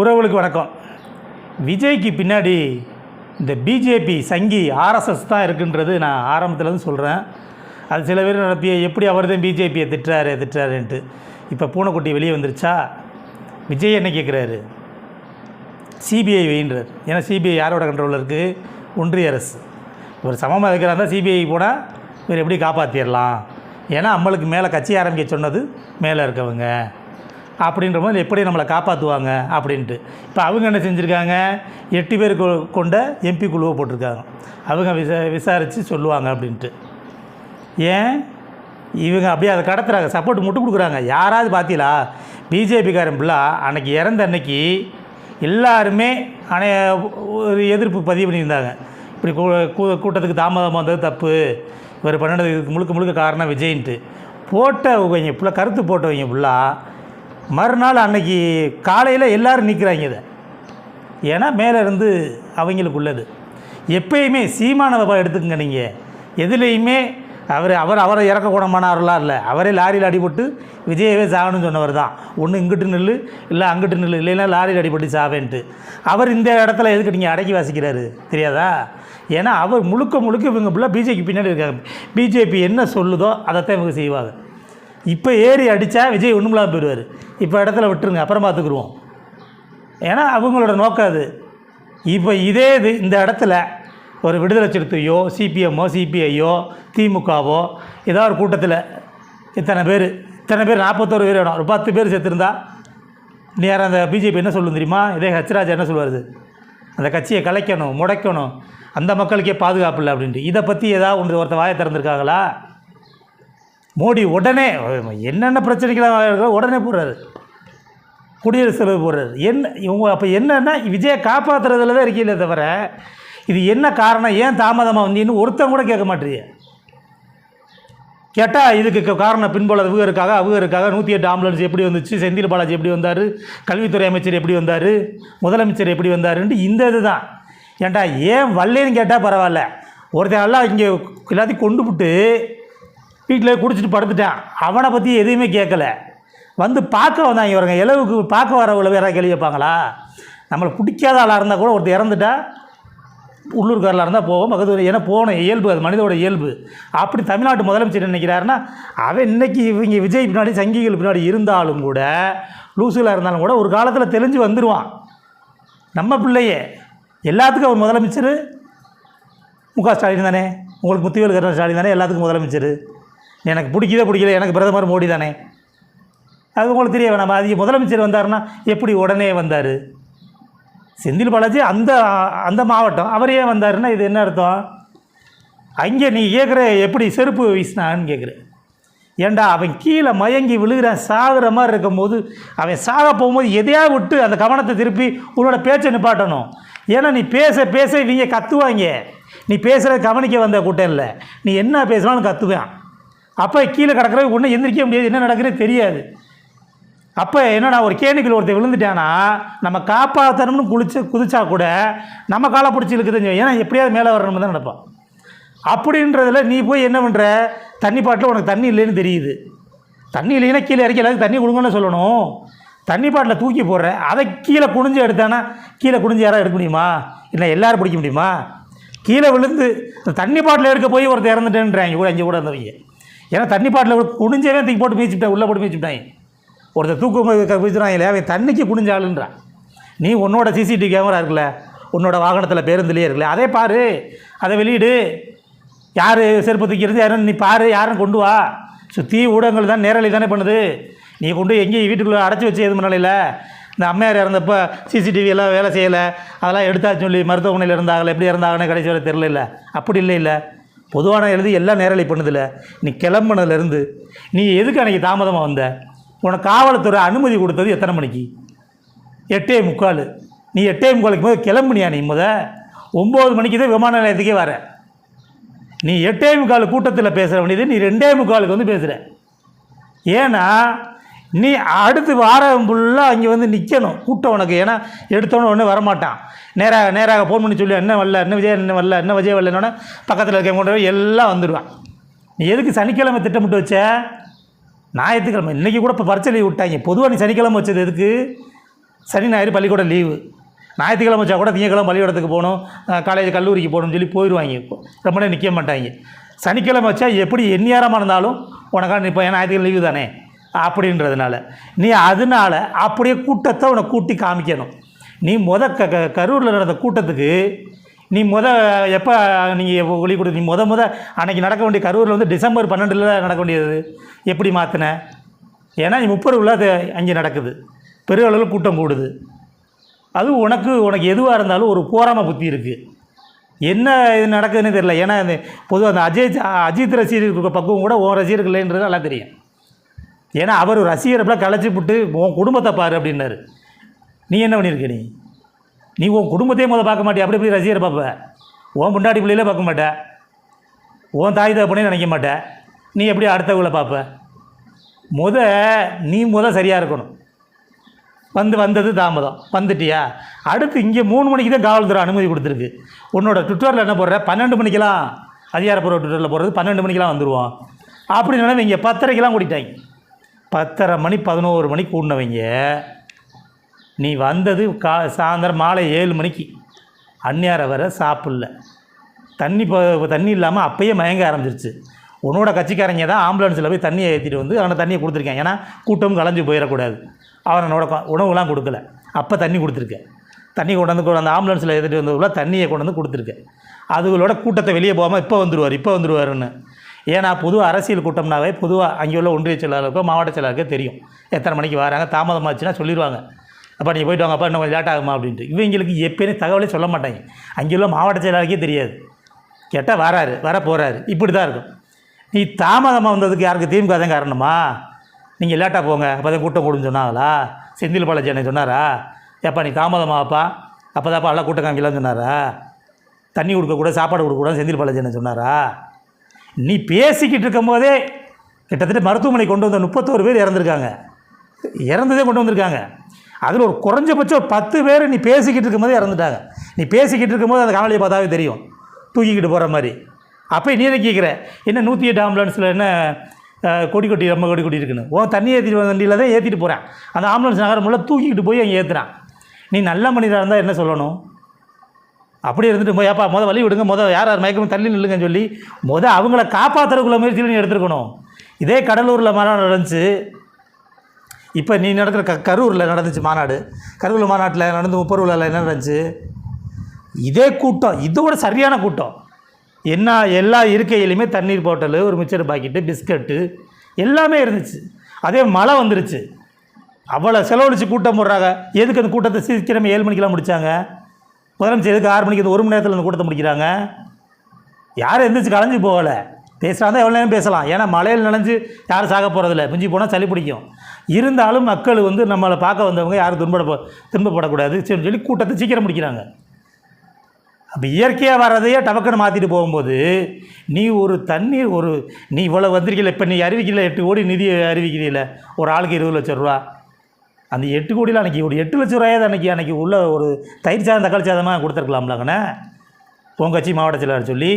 உறவுகளுக்கு வணக்கம். விஜய்க்கு பின்னாடி இந்த பிஜேபி சங்கி ஆர்எஸ்எஸ் தான் இருக்குன்றது நான் ஆரம்பத்துலேருந்து சொல்கிறேன் அது சில பேர் நடத்திய எப்படி அவர் தான் பிஜேபியை திட்டுறாரு திட்டுறாருன்ட்டு. இப்போ பூனைக்குட்டி வெளியே வந்துருச்சா? விஜய் என்ன கேட்குறாரு சிபிஐ வைன்றார். ஏன்னா சிபிஐ யாரோட கண்ட்ரோலில் இருக்குது ஒன்றிய அரசு. இவர் சமமாக இருக்கிறாருந்தா சிபிஐ போனால் இவர் எப்படி காப்பாற்றிடலாம் ஏன்னா நம்மளுக்கு மேலே கட்சி ஆரம்பிக்க சொன்னது மேலே இருக்கவங்க. அப்படின்ற போது எப்படி நம்மளை காப்பாற்றுவாங்க அப்படின்ட்டு. இப்போ அவங்க என்ன செஞ்சுருக்காங்க? எட்டு பேர் கொ- கொண்ட எம்பி குழுவை போட்டிருக்காங்க. அவங்க விசா விசாரித்து சொல்லுவாங்க அப்படின்ட்டு. ஏன்? இவங்க அப்படியே அதை கடத்துறாங்க. சப்போர்ட் முட்டு கொடுக்குறாங்க. யாராவது பார்த்தீங்களா பிஜேபிக்காரன் பிள்ளை அன்னைக்கு இறந்த அன்னைக்கு எல்லாருமே அனை ஒரு எதிர்ப்பு பதிவு பண்ணியிருந்தாங்க. இப்படி கூ- கூட்டத்துக்கு தாமதமாக வந்தது தப்பு. இவர் பண்ணினது முழுக்க முழுக்க காரணம் விஜய்ன்ட்டு. போட்டவங்க ஃபுல்லாக கருத்து போட்டவங்க ஃபுல்லாக மறுநாள் அன்னைக்கு காலையில் எல்லோரும் நிற்கிறாங்க இதை. ஏன்னா மேலே இருந்து அவங்களுக்கு உள்ளது. எப்பயுமே சீமானவை எடுத்துக்கங்க நீங்கள் எதுலேயுமே அவர் அவர் அவரை இறக்க குணமானார்லாம் இல்லை. அவரே லாரியில் அடிபட்டு விஜயவே சாகணும்னு சொன்னவர் தான். ஒன்று இங்கிட்டு நில்லு இல்லை அங்கிட்டு நில்லு இல்லைன்னா லாரியில் அடிபட்டு சாவேன்ட்டு. அவர் இந்த இடத்துல எதுக்கு நீங்கள் அடக்கி வாசிக்கிறாரு? தெரியாதா? ஏன்னா அவர் முழுக்க முழுக்க இவங்க ஃபுல்லாக பிஜேபி பின்னாடி இருக்காங்க. பிஜேபி என்ன சொல்லுதோ அதைத்தான் இவங்க செய்வாங்க. இப்போ ஏறி அடித்தா விஜய் ஒன்றுமில்லாமல் போயிடுவார். இப்போ இடத்துல விட்டுருங்க அப்புறம் பார்த்துக்குருவோம். ஏன்னா அவங்களோட நோக்கம் அது. இப்போ இதே இது இந்த இடத்துல ஒரு விடுதலை சிறுத்தையோ சிபிஎம்மோ சிபிஐயோ திமுகவோ ஏதோ ஒரு கூட்டத்தில் இத்தனை பேர் இத்தனை பேர் நாற்பத்தோரு பேர் வேணும். ஒரு பத்து பேர் சேர்த்துருந்தா நேரம் அந்த பிஜேபி என்ன சொல்லும் தெரியுமா? இதே ஹச்ராஜா என்ன சொல்லுவார்? அந்த கட்சியை கலைக்கணும் முடைக்கணும் அந்த மக்களுக்கே பாதுகாப்பு இல்லை அப்படின்ட்டு. இதை பற்றி ஏதாவது ஒன்று ஒருத்தர் வாயை திறந்துருக்காங்களா? மோடி உடனே என்னென்ன பிரச்சனைகளாக இருக்கோ உடனே போடுறாரு. குடியரசு தலைவர் போடுறாரு. என்ன இவங்க அப்போ என்னென்னா விஜயை காப்பாற்றுறதுல தான் இருக்கீங்களே தவிர இது என்ன காரணம் ஏன் தாமதமாக வந்தீங்கன்னு ஒருத்தன் கூட கேட்க மாட்டீங்க கேட்டால் இதுக்கு காரணம் பின்புல அவங்க இருக்காக அவங்க நூற்றி எட்டு ஆம்புலன்ஸ் எப்படி வந்துச்சு செந்தில் பாலாஜி எப்படி வந்தார் கல்வித்துறை அமைச்சர் எப்படி வந்தார் முதலமைச்சர் எப்படி வந்தாருன்ட்டு இந்த இது தான் ஏன்டா ஏன் வரலேன்னு கேட்டால் பரவாயில்ல. ஒருத்தர் எல்லாம் இங்கே எல்லாத்தையும் கொண்டு விட்டு வீட்டில் குடிச்சிட்டு படுத்துட்டான். அவனை பற்றி எதுவுமே கேட்கல. வந்து பார்க்க வந்தாங்க இவருங்க. இளவுக்கு பார்க்க வரவங்கள வேற கேள்வி வைப்பாங்களா நம்மளை பிடிக்காத ஆளாக இருந்தால் கூட ஒருத்தர் இறந்துட்டா உள்ளூர்காரில் இருந்தால் போவோம். பக்கத்து ஏன்னா போகணும் இயல்பு அது மனிதோட இயல்பு. அப்படி தமிழ்நாட்டு முதலமைச்சர் நினைக்கிறாருன்னா அவன் இன்றைக்கி இவங்க விஜய் பின்னாடி சங்கிகள் பின்னாடி இருந்தாலும் கூட லூசுகளாக இருந்தாலும் கூட ஒரு காலத்தில் தெளிஞ்சு வந்துடுவான் நம்ம பிள்ளையே. எல்லாத்துக்கும் அவர் முதலமைச்சர். முக ஸ்டாலின் தானே. உங்களுக்கு முத்துவேல் கருணா ஸ்டாலின் தானே எல்லாத்துக்கும் முதலமைச்சர். எனக்கு பிடிக்கவே பிடிக்கல எனக்கு பிரதமர் மோடி தானே. அது உங்களுக்கு தெரிய வேணாம். அதிக முதலமைச்சர் வந்தாருன்னா எப்படி உடனே வந்தார்? செந்தில் பாலாஜி அந்த அந்த மாவட்டம் அவர் ஏன் வந்தாருன்னா இது என்ன அர்த்தம்? அங்கே நீ கேட்குற எப்படி செருப்பு வீசினான்னு கேட்குற ஏன்டா அவன் கீழே மயங்கி விழுகிறான் சாகுற மாதிரி இருக்கும்போது அவன் சாக போகும்போது எதையா விட்டு அந்த கவனத்தை திருப்பி உன்னோட பேச்சை நிப்பாட்டணும். ஏன்னா நீ பேச பேச இவங்க கத்துவாங்க. நீ பேசுகிற கவனிக்க வந்த கூட்டம் இல்லை. நீ என்ன பேசுனாலும் கத்துவேன். அப்போ கீழே கிடக்கிறவங்க ஒன்றும் எந்திரிக்க முடியாது. என்ன நடக்கிறது தெரியாது. அப்போ என்னடா ஒரு கேணிக்குள்ள ஒருத்தர் விழுந்துட்டான்னா நம்ம காப்பாற்றணும்னு குளிச்சு குதிச்சா கூட நம்ம காலை பிடிச்சி இழுக்குதுன்னு ஏன்னா எப்படியாவது மேலே வரணும்னு தான் நடப்பான் அப்படின்றதுல நீ போய் என்ன பண்ணுற தண்ணி பாட்டில் உனக்கு தண்ணி இல்லைன்னு தெரியுது. தண்ணி இல்லைன்னா கீழே இறக்கி எல்லாத்துக்கும் தண்ணி கொடுங்கன்னு சொல்லணும். தண்ணி பாட்டில் தூக்கி போடுற அதை கீழே குனிஞ்சு எடுத்தானா? கீழே குனிஞ்சு யாராவது எடுக்க முடியுமா? இல்லை எல்லோரும் பிடிக்க முடியுமா? கீழே விழுந்து தண்ணி பாட்டில் எடுக்க போய் ஒருத்தர் இறந்துட்டேன்றாங்க. கூட அஞ்சு கூட இருந்தவங்க. ஏன்னா தண்ணி பாட்டில் குனிஞ்சவே தூக்கி போட்டு மீச்சிவிட்டேன் உள்ளே போட்டு மீச்சிவிட்டாங்க ஒருத்தர் தூக்கம் வீசுறான் இல்லையா அவன் தண்ணிக்கு குனிஞ்ச ஆளுன்றான் நீ உன்னோட சிசிடிவி கேமரா இருக்குல்ல உன்னோட வாகனத்தில் பேருந்துலேயே இருக்குல்ல அதே பாரு அதை வெளியிடு. யார் செருப்பு தூக்கிறது யாருன்னு நீ பாரு யாரும் கொண்டு வா. சுற்றி ஊடகங்கள் தான் நேரலை தானே பண்ணுது. நீ கொண்டு எங்கேயும் வீட்டுக்குள்ளே அடைச்சி வச்சு எது பண்ணல இந்த அம்மையார் இறந்தப்போ சிசிடிவி எல்லாம் வேலை செய்யலை. அதெல்லாம் எடுத்தாச்சு சொல்லி மருத்துவமனையில் இருந்தாங்களே எப்படி இருந்தாங்கன்னு கடைசி வரை தெரில அப்படி இல்லை இல்லை பொதுவான எழுதி எல்லாம் நேரலை பண்ணுதில்ல நீ கிளம்புனதுலேருந்து நீ எதுக்கு அன்றைக்கி தாமதமாக வந்த? உனக்கு காவல்துறை அனுமதி கொடுத்தது எத்தனை மணிக்கு? எட்டே முக்கால். நீ எட்டே முக்காலுக்கு போது கிளம்புனியா நீ முத? ஒம்பது மணிக்கு தான் விமான நிலையத்துக்கே வர. நீ எட்டே முக்கால் கூட்டத்தில் பேசுகிற வேண்டியது நீ ரெண்டே முக்காலுக்கு வந்து பேசுகிற ஏன்னா நீ அடுத்து வாரம் ஃபுல்லாக அங்கே வந்து நிற்கணும் கூட்டம் உனக்கு. ஏன்னா எடுத்தோன்னே உடனே வரமாட்டான். நேராக நேராக ஃபோன் பண்ணி சொல்லி என்ன வரல? என்ன விஜய் என்ன வரல? என்ன விஜய் வரலன்னொன்னே பக்கத்தில் இருக்க கொண்டு எல்லாம் வந்துடுவான் நீ எதுக்கு சனிக்கிழமை திட்டமிட்டு வச்ச? ஞாயிற்றுக்கிழமை. இன்றைக்கி கூட இப்போ பரிச்சை லீவ் விட்டாங்க. பொதுவாக நீ சனிக்கிழமை வச்சது எதுக்கு? சனி ஞாயிறு பள்ளிக்கூடம் லீவு ஞாயிற்றுக்கிழமை வச்சா கூட திங்கக்கிழமை பள்ளிக்கூடத்துக்கு போகணும். காலேஜ் கல்லூரிக்கு போகணும்னு சொல்லி போயிடுவாங்க இப்போ. ரொம்ப நேரம் நிற்க மாட்டாங்க. சனிக்கிழமை வச்சா எப்படி எந்நேரமாக இருந்தாலும் உனக்கான இப்போ ஞாயிற்றுக்கிழமை லீவு தானே. அப்படின்றதுனால. நீ அதனால அப்படியே கூட்டத்தை உனக்கு கூட்டி காமிக்கணும். நீ முத க க கரூரில் நடந்த கூட்டத்துக்கு நீ முத எப்போ நீங்கள் ஒளி கொடு நீ முத முத அன்றைக்கி நடக்க வேண்டிய கரூரில் வந்து டிசம்பர் பன்னெண்டில் நடக்க வேண்டியது எப்படி மாற்றின ஏன்னா நீ முப்பது அது அங்கே நடக்குது. பெரிய அளவில் கூட்டம் கூடுது. அது உனக்கு உனக்கு எதுவாக இருந்தாலும் ஒரு போராம புத்தி இருக்குது என்ன இது நடக்குதுன்னு தெரியல. ஏன்னா இந்த பொதுவாக அந்த அஜய் அஜித் ரசிகர்கள் பக்குவம் கூட உன் ரசிகர்கள் இல்லைன்றது நல்லா தெரியும். ஏன்னா அவர் ரசிகர் களைச்சி விட்டு உன் குடும்பத்தை பாரு அப்படின்னாரு. நீ என்ன பண்ணியிருக்க நீ? நீ உன் குடும்பத்தையே முதல் பார்க்க மாட்டியா? அப்படி எப்படி ரசிகரை பார்ப்ப? உன் பொண்டாட்டி பிள்ளையிலே பார்க்க மாட்டேன் உன் தாய் தகப்பனே நினைக்க மாட்டேன் நீ எப்படி அடுத்தவங்களை பார்ப்ப? முத நீ முத சரியாக இருக்கணும். வந்து வந்தது தாமதம். வந்துட்டியா? அடுத்து இங்கே மூணு மணிக்கு தான் காவல்துறை அனுமதி கொடுத்துருக்கு. உன்னோட ட்விட்டரில் என்ன போடுற? பன்னெண்டு மணிக்கெல்லாம் அதிகாரப்பூர்வ ட்விட்டரில் போடுறது பன்னெண்டு மணிக்கெலாம் வந்துடுவோம் அப்படி நினைவு இங்கே பத்தரைக்கெலாம் கூட்டிட்டாங்க. பத்தரை மணி பதினோரு மணிக்கு கூடினவங்க நீ வந்தது கா சாயந்தரம் மாலை ஏழு மணிக்கு. அந்நியாரை வர சாப்பிடல. தண்ணி இப்போ தண்ணி இல்லாமல் அப்பயே மயங்க ஆரம்பிச்சிருச்சு. உன்னோட கட்சிக்காரங்க தான் ஆம்புலன்ஸில் போய் தண்ணியை ஏற்றிட்டு வந்து அவனை தண்ணியை கொடுத்துருக்கேன். ஏன்னா கூட்டம் கலைஞ்சு போயிடக்கூடாது. அவனோட உணவுலாம் கொடுக்கல. அப்போ தண்ணி கொடுத்துருக்கேன். தண்ணி கொண்டு வந்து அந்த ஆம்புலன்ஸில் ஏற்றிட்டு வந்ததுக்குள்ள தண்ணியை கொண்டு வந்து கொடுத்துருக்கேன். அதுகளோட கூட்டத்தை வெளியே போகாமல் இப்போ வந்துடுவார் இப்போ வந்துடுவாருன்னு ஏன்னா புது அரசியல் கூட்டம்னாவே பொதுவாக அங்கே உள்ள ஒன்றிய செயலாளருக்கோ மாவட்ட செயலாளருக்கோ தெரியும். எத்தனை மணிக்கு வராங்க தாமதமாச்சுன்னா சொல்லிடுவாங்க அப்போ நீங்கள் போயிட்டு வாங்க அப்போ இன்னும் கொஞ்சம் லேட் ஆகுமா அப்படின்ட்டு. இவங்களுக்கு எப்பயுமே தகவலே சொல்ல மாட்டாங்க. அங்கே உள்ள மாவட்ட செயலாளருக்கே தெரியாது. கேட்டால் வராரு வர போகிறாரு இப்படி தான் இருக்கும். நீ தாமதமாக வந்ததுக்கு யாருக்கு திமுக தான் காரணமா? நீங்கள் லேட்டாக போங்க அப்போ தான் கூட்டம் கூடுன்னு சொன்னாங்களா? செந்தில் பாலாஜி அண்ணன் சொன்னாரா? ஏப்பா நீ தாமதமாகப்பா அப்போ தான்ப்பா எல்லாம் கூட்டம் காமிக்கலாம்னு சொன்னாரா? தண்ணி கொடுக்கக்கூடாது சாப்பாடு கொடுக்கக்கூடாது செந்தில் பாலாஜி அண்ணன் சொன்னாரா? நீ பேசிக்கிட்டு இருக்கும்போதே கிட்டத்தட்ட மருத்துவமனை கொண்டு வந்த முப்பத்தோரு பேர் இறந்துருக்காங்க. இறந்ததே கொண்டு வந்திருக்காங்க. அதில் ஒரு குறைஞ்சபட்சம் ஒரு பத்து பேர் நீ பேசிக்கிட்டு இருக்கும்போதே இறந்துட்டாங்க. நீ பேசிக்கிட்டு இருக்கும்போது அந்த காணொலியை பார்த்தாவே தெரியும். தூக்கிக்கிட்டு போகிற மாதிரி. அப்போ நீ என்ன கேட்குற என்ன நூற்றி எட்டு ஆம்புலன்ஸில் என்ன கொடி கொட்டி ரொம்ப கொடி கொட்டி இருக்குன்னு. ஓ தண்ணி ஏற்றிட்டு வந்த வண்டியில் தான் ஏற்றிட்டு போகிறேன் அந்த ஆம்புலன்ஸ் நகரம் முள்ள தூக்கிக்கிட்டு போய் அங்கே ஏற்றுறான் நீ நல்ல மனிதராக இருந்தால் என்ன சொல்லணும்? அப்படி இருந்துட்டு போய் ஏப்பா முத வழி விடுங்க முத யார் யார் மயக்கமும் தள்ளி நில்லுங்கன்னு சொல்லி முதல் அவங்கள காப்பாற்றுறதுக்குள்ள முயற்சியில் நீ எடுத்துருக்கணும். இதே கடலூரில் மாநாடு நடந்துச்சு. இப்போ நீ நடக்கிற க கரூரில் நடந்துச்சு மாநாடு. கரூர் மாநாட்டில் நடந்து முப்பரூரில் என்ன நடந்துச்சு? இதே கூட்டம் இதோட சரியான கூட்டம். என்ன எல்லா இருக்கையிலையுமே தண்ணீர் போட்டல் ஒரு மிச்சர் பாக்கெட்டு பிஸ்கட்டு எல்லாமே இருந்துச்சு. அதே மழை வந்துருச்சு. அவ்வளோ செலவழிச்சு கூட்டம் போடுறாங்க. எதுக்கு அந்த கூட்டத்தை சீக்கிரமே ஏழு மணிக்கெல்லாம் முடித்தாங்க முதலமைச்சருக்கு ஆறு மணிக்கு இந்த ஒரு மணி நேரத்தில் இந்த கூட்டத்தை முடிக்கிறாங்க. யாரும் எந்திரிச்சு கலைஞ்சு போகலை. பேசுகிறாங்க எவ்வளோ நேரம் பேசலாம். ஏன்னா மழையில் நினைஞ்சு யாரும் சாக போகிறதில்ல மிஞ்சி போனால் சளி பிடிக்கும். இருந்தாலும் மக்கள் வந்து நம்மளை பார்க்க வந்தவங்க யாரும் துன்பப்பட துன்பப்படக்கூடாது. சொல்லி கூட்டத்தை சீக்கிரம் முடிக்கிறாங்க. அப்போ இயற்கையாக வர்றதையே டபக்குன்னு மாற்றிட்டு போகும்போது நீ ஒரு தண்ணீர் ஒரு நீ இவ்வளோ வந்திருக்கல இப்போ நீ அறிவிக்கல எட்டு கோடி நிதி அறிவிக்கிறீல. ஒரு ஆளுக்கு இருபது லட்ச ரூபா. அந்த எட்டு கோடியில் அன்றைக்கி ஒரு எட்டு லட்ச ரூபாயாவது அன்றைக்கி அன்றைக்கி உள்ள ஒரு தயிர் சாதம் தக்காளி சாதமாக கொடுத்துருக்கலாம்லங்கண்ணே பொங்கச்சி மாவட்ட செயலாளர் சொல்லி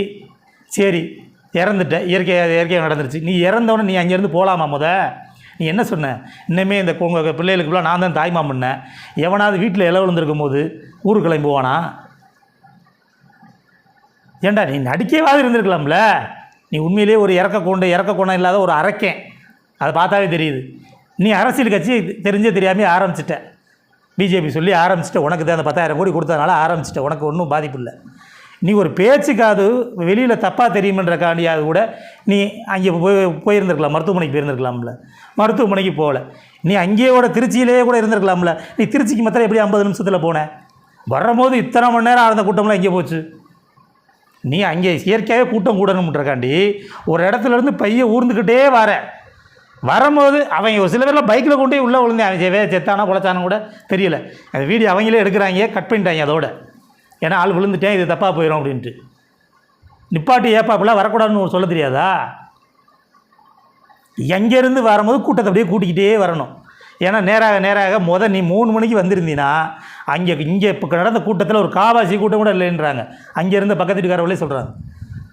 சரி இறந்துட்டேன். இயற்கையாக இயற்கையாக நடந்துருச்சு. நீ இறந்தவொடனே நீ அங்கேருந்து போகலாமா முத? நீ என்ன சொன்ன? இன்னுமே இந்த உங்கள் பிள்ளைகளுக்குலாம் நான் தான் தாய்மா பண்ணேன் எவனாவது வீட்டில் இலை விழுந்திருக்கும் போது ஊருக்கு கிளம்புவானா ஏண்டா ஏன்டா நீ நடிக்கவாது இருந்திருக்கலாம்ல? நீ உண்மையிலேயே ஒரு இறக்க கொண்டு இறக்க கொண்டா இல்லாத ஒரு அரைக்கேன். அதை பார்த்தாவே தெரியுது. நீ அரசியல் கட்சி தெரிஞ்சே தெரியாமல் ஆரம்பிச்சிட்ட. பிஜேபி சொல்லி ஆரம்பிச்சிட்ட. உனக்கு தான் அந்த பத்தாயிரம் கோடி கொடுத்ததுனால ஆரம்பிச்சிட்ட. உனக்கு ஒன்றும் பாதிப்பு இல்லை. நீ ஒரு பேச்சுக்காது வெளியில் தப்பாக தெரியுமன்றக்காண்டியாவது கூட நீ அங்கே போய் போயிருந்திருக்கலாம். மருத்துவமனைக்கு போயிருந்திருக்கலாம்ல. மருத்துவமனைக்கு போகல. நீ அங்கேயோட திருச்சியிலேயே கூட இருந்திருக்கலாம்ல. நீ திருச்சிக்கு மாத்திரம் எப்படி ஐம்பது நிமிஷத்தில் போனேன் வரும்போது இத்தனை மணி நேரம் ஆனந்த கூட்டம்லாம் எங்கே போச்சு? நீ அங்கே இயற்கையாகவே கூட்டம் கூடணுன்றக்காண்டி ஒரு இடத்துல இருந்து ஊர்ந்துக்கிட்டே வரேன் வரும்போது அவங்க ஒரு சில பேர்லாம் பைக்கில் கொண்டு போய் உள்ளே விழுந்தேன். அவன் செவே செத்தானா பொழைச்சானு கூட தெரியல. அந்த வீடியோ அவங்களே எடுக்கிறாங்க கட் பண்ணிட்டாங்க அதோட. ஏன்னா ஆள் விழுந்துட்டேன் இது தப்பாக போயிடும் அப்படின்ட்டு. நிப்பாட்டி ஏப்பா வரக்கூடாதுன்னு சொல்ல தெரியாதா? எங்கேருந்து வரும்போது கூட்டத்தை அப்படியே கூட்டிக்கிட்டே வரணும். ஏன்னா நேராக நேராக முத நீ மூணு மணிக்கு வந்திருந்தீன்னா அங்கே இங்கே இப்போ நடந்த கூட்டத்தில் ஒரு காவாசி கூட்டம் கூட இல்லைன்றாங்க. அங்கேருந்து பக்கத்து வீட்டுக்காரவங்களே சொல்கிறாங்க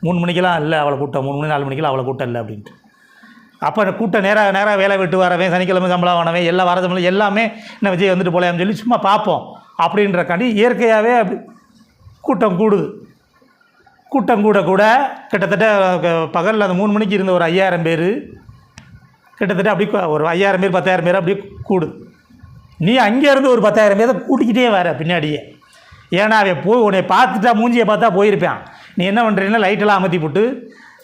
மூணு மணிக்கெல்லாம் இல்லை அவ்வளோ கூட்டம். மூணு மணி நாலு மணிக்கெல்லாம் அவ்வளோ கூட்டம் இல்லை அப்படின்ட்டு. அப்போ கூட்டம் நேராக நேராக வேலை விட்டு வரவேன் சனிக்கிழமை சம்பளம் வானவன் எல்லா வார சம்பளம் எல்லாமே என்ன விஜய் வந்துட்டு போலையாம்னு சொல்லி சும்மா பார்ப்போம். அப்படின்றக்காண்டி இயற்கையாகவே அப்படி கூட்டம் கூடுது. கூட்டம் கூட கூட கிட்டத்தட்ட பகலில் அந்த மூணு மணிக்கு இருந்த ஒரு ஐயாயிரம் பேர் கிட்டத்தட்ட அப்படி ஒரு ஐயாயிரம் பேர் பத்தாயிரம் பேர் அப்படியே கூடுது. நீ அங்கேருந்து ஒரு பத்தாயிரம் பேரை கூட்டிக்கிட்டே வர பின்னாடியே. ஏன்னா அவன் போய் உன்னை பார்த்துட்டா மூஞ்சியை பார்த்தா போயிருப்பான். நீ என்ன பண்ணுறீங்கன்னா லைட்டெல்லாம் அமர்த்தி போட்டு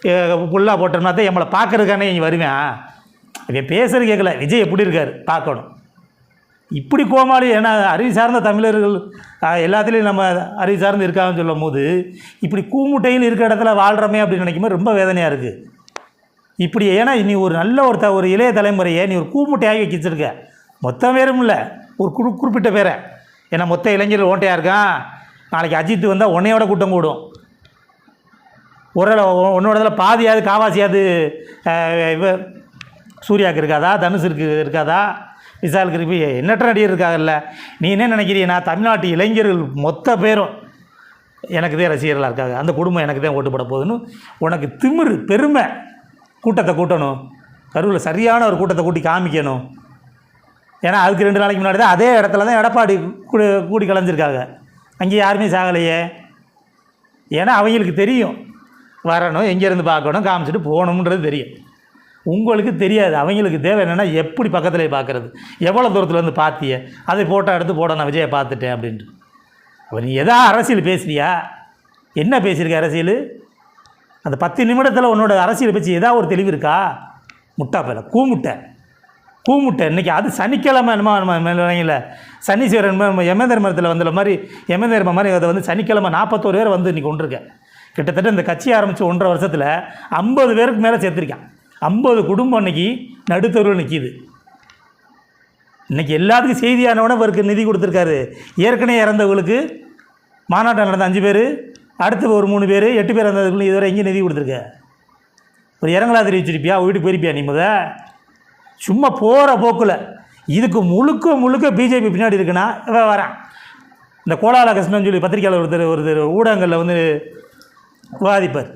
ஃபுல்லாக போட்டோம்னா தான் நம்மளை பார்க்கறதுக்கானே இங்கே வருவேன். அவன் பேசுகிற கேட்கல. விஜய் எப்படி இருக்கார்? பார்க்கணும். இப்படி கோமாளி ஏன்னா அறிவு சார்ந்த தமிழர்கள் எல்லாத்துலேயும் நம்ம அறிவு சார்ந்து இருக்காங்கன்னு சொல்லும் போது இப்படி கூமுட்டையில் இருக்கிற இடத்துல வாழ்கிறோமே அப்படின்னு நினைக்கும்போது ரொம்ப வேதனையாக இருக்குது இப்படி ஏன்னா நீ ஒரு நல்ல ஒரு த ஒரு இளைய தலைமுறையை நீ ஒரு கூமுட்டையாகி வச்சிருக்க. மொத்தம் பேரும் இல்லை. ஒரு குறி குறிப்பிட்ட பேரை. ஏன்னா மொத்த இளைஞர்கள் ஓட்டையாக இருக்கான். நாளைக்கு அஜித் வந்தால் உன்னையோட கூட்டம் கூடும். ஒரு ஒன்றோட இதில் பாதியாவது காவாசியாவது இவ சூர்யாவுக்கு இருக்காதா தனுஷுக்கு இருக்காதா? விசாலுக்கு இருக்கு எண்ணற்ற நடிகர் இருக்காங்கல்ல நீ என்ன நினைக்கிறீனா தமிழ்நாட்டு இளைஞர்கள் மொத்த பேரும் எனக்கு தான் ரசிகர்களாக இருக்காங்க. அந்த குடும்பம் எனக்கு தான் ஓட்டு போட போகுதுன்னு உனக்கு திமிரு பெருமை கூட்டத்தை கூட்டணும். கரூரில் சரியான ஒரு கூட்டத்தை கூட்டி காமிக்கணும். ஏன்னா அதுக்கு ரெண்டு நாளைக்கு முன்னாடி தான் அதே இடத்துல தான் எடப்பாடி கூடி கூடி கலைஞ்சிருக்காங்க. அங்கே யாருமே சாகலையே. ஏன்னா அவங்களுக்கு தெரியும். வரணும் எங்கேருந்து பார்க்கணும் காமிச்சிட்டு போகணுன்றது தெரியும். உங்களுக்கு தெரியாது. அவங்களுக்கு தேவை என்னென்னா எப்படி பக்கத்தில் பார்க்குறது? எவ்வளோ தூரத்துலேருந்து பார்த்திய அதை ஃபோட்டோ எடுத்து போட நான் விஜயை பார்த்துட்டேன் அப்படின்ட்டு. அப்போ நீ எதா அரசியல் பேசுறியா? என்ன பேசியிருக்க அரசியல்? அந்த பத்து நிமிடத்தில் உன்னோட அரசியல் பற்றி ஏதாவது ஒரு தெளிவு இருக்கா? முட்டா பேர கூமுட்டை. கூமுட்டை. இன்றைக்கி அது சனிக்கிழமை என்னமோ இல்லை சனீஸ்வரன் எமேந்தர் மரத்தில் வந்த மாதிரி எமேந்தர் மாதிரி அதை வந்து சனிக்கிழமை நாற்பத்தோரு பேர் வந்து இன்றைக்கி கொண்டிருக்கேன் கிட்டத்தட்ட இந்த கட்சி ஆரம்பித்து ஒன்றரை வருஷத்தில் ஐம்பது பேருக்கு மேலே சேர்த்துருக்கான். ஐம்பது குடும்பம் அன்றைக்கி நடுத்தருவில் நிற்கிது இன்றைக்கி எல்லாத்துக்கும் செய்தியானவனே இவருக்கு நிதி கொடுத்துருக்காரு. ஏற்கனவே இறந்தவங்களுக்கு மாநாட்டம் நடந்த அஞ்சு பேர் அடுத்து ஒரு மூணு பேர் எட்டு பேர் இறந்ததுக்குள்ள இதுவரை எங்கேயும் நிதி கொடுத்துருக்க. ஒரு இறங்கலா தெரிவிச்சிருப்பியா வீட்டுக்கு போயிருப்பியா நீ முத? சும்மா போகிற போக்கில். இதுக்கு முழுக்க முழுக்க பிஜேபி பின்னாடி இருக்குன்னா இவன் வரான். இந்த கோலால கிருஷ்ணன் சொல்லி பத்திரிகையாளர் ஒருத்தர் ஒருத்தர் ஊடகங்களில் வந்து வாதிப்பார்.